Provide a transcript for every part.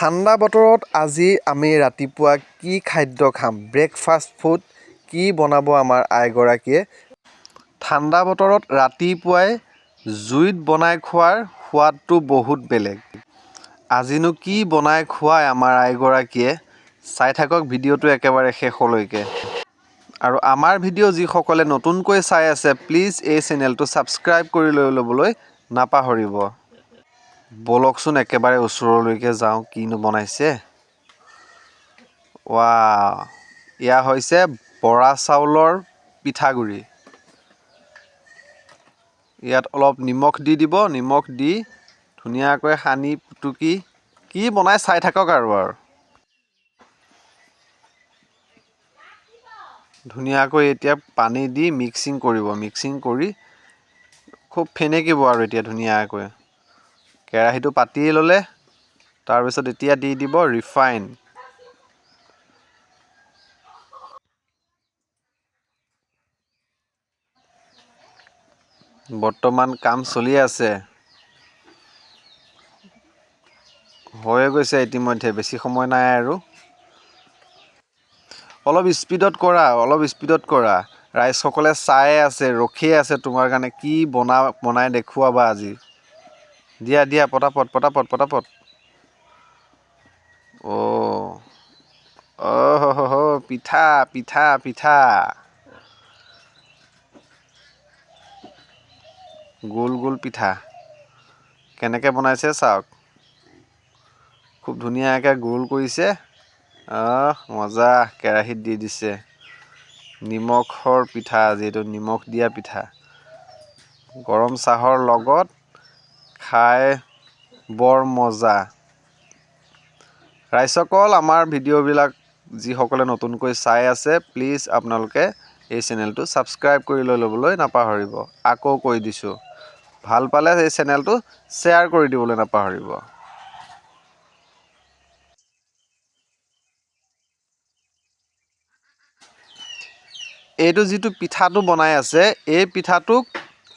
ঠাণ্ডা বতৰত আজি আমি ৰাতিপুৱা কি খাদ্য খাম? ব্ৰেকফাষ্ট ফুড কি বনাব আমাৰ আইগৰাকীয়ে? ঠাণ্ডা বতৰত ৰাতিপুৱাই জুইত বনাই খোৱাৰ সোৱাদটো বহুত বেলেগ। আজিনো কি বনাই খুৱাই আমাৰ আইগৰাকীয়ে? চাই থাকক ভিডিঅ'টো একেবাৰে শেষলৈকে। আৰু আমাৰ ভিডিঅ' যিসকলে নতুনকৈ চাই আছে প্লিজ এই চেনেলটো ছাবস্ক্ৰাইব কৰি লৈ ল'বলৈ নাপাহৰিব। ব'লকচোন একেবাৰে ওচৰলৈকে যাওঁ কিনো বনাইছে? ৱাও এয়া হৈছে বৰা চাউলৰ পিঠাগুড়ি। ইয়াত অলপ নিমখ দি দিব নিমখ দি ধুনীয়াকৈ সানি পুটুকি কি বনাই চাই থাকক আৰু আৰু ধুনীয়াকৈ এতিয়া পানী দি মিক্সিং কৰিব মিক্সিং কৰি খুব ফেনেকিব আৰু এতিয়া ধুনীয়াকৈ। কেৰাহীটো পাতি ল'লে তাৰপিছত এতিয়া দি দিব ৰিফাইন। বৰ্তমান কাম চলি আছে। হৈয়ে গৈছে ইতিমধ্যে বেছি সময় নাই আৰু। অলপ স্পীডত কৰা অলপ স্পীডত কৰা। ৰাইজসকলে চাই আছে ৰখিয়ে আছে তোমাৰ কাৰণে কি বনা বনাই দেখুৱাবা আজি। দিয়া দিয়া, পটাপট পটাপট পটাপট। হ হ পিঠা পিঠা পিঠা। গোল গোল পিঠা। কেনেকৈ বনাইছে চাওক? খুব ধুনীয়াকৈ গোল কৰিছে। আহ, মজা, কেৰাহীত দি দিছে। নিমখৰ পিঠা, যিহেতু নিমখ দিয়া পিঠা। গৰম চাহৰ লগত খাই বৰ মজা। ৰাইজসকল আমাৰ ভিডিঅ'বিলাক যিসকলে নতুনকৈ চাই আছে প্লিজ আপোনালোকে এই চেনেলটো ছাবস্ক্ৰাইব কৰি লৈ ল'বলৈ নাপাহৰিব। আকৌ কৈ দিছোঁ ভাল পালে এই চেনেলটো শ্বেয়াৰ কৰি দিবলৈ নাপাহৰিব। এইটো যিটো পিঠাটো বনাই আছে এই পিঠাটোক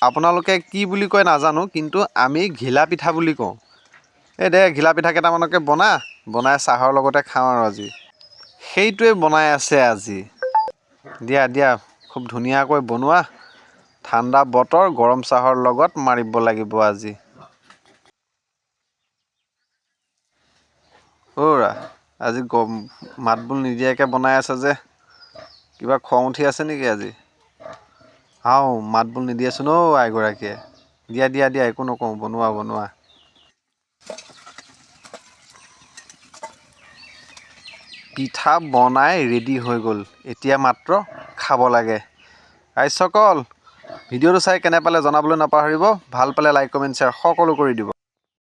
আপোনালোকে কি বুলি কয় নাজানো কিন্তু আমি ঘিলা পিঠা বুলি কওঁ। এই দে ঘিলা পিঠা কেইটামানকে বনা বনাই চাহৰ লগতে খাওঁ আৰু আজি। সেইটোৱে বনাই আছে আজি। দিয়া দিয়া খুব ধুনীয়াকৈ বনোৱা ঠাণ্ডা বতৰ গৰম চাহৰ লগত মাৰিব লাগিব আজি। অ'ৰা আজি গম মাত বোল নিদিয়াকৈ বনাই আছে যে কিবা খং উঠি আছে নেকি আজি? আও মাত বোল নিদিয়েচোন অ' আইগৰাকীয়ে। দিয়া দিয়া দিয়া একো নকওঁ বনোৱা বনোৱা। পিঠা বনাই ৰেডি হৈ গ'ল। এতিয়া মাত্ৰ খাব লাগে। ৰাইজসকল ভিডিঅ'টো চাই কেনে পালে জনাবলৈ নাপাহৰিব। ভাল পালে লাইক কমেণ্ট শ্বেয়াৰ সকলো কৰি দিব।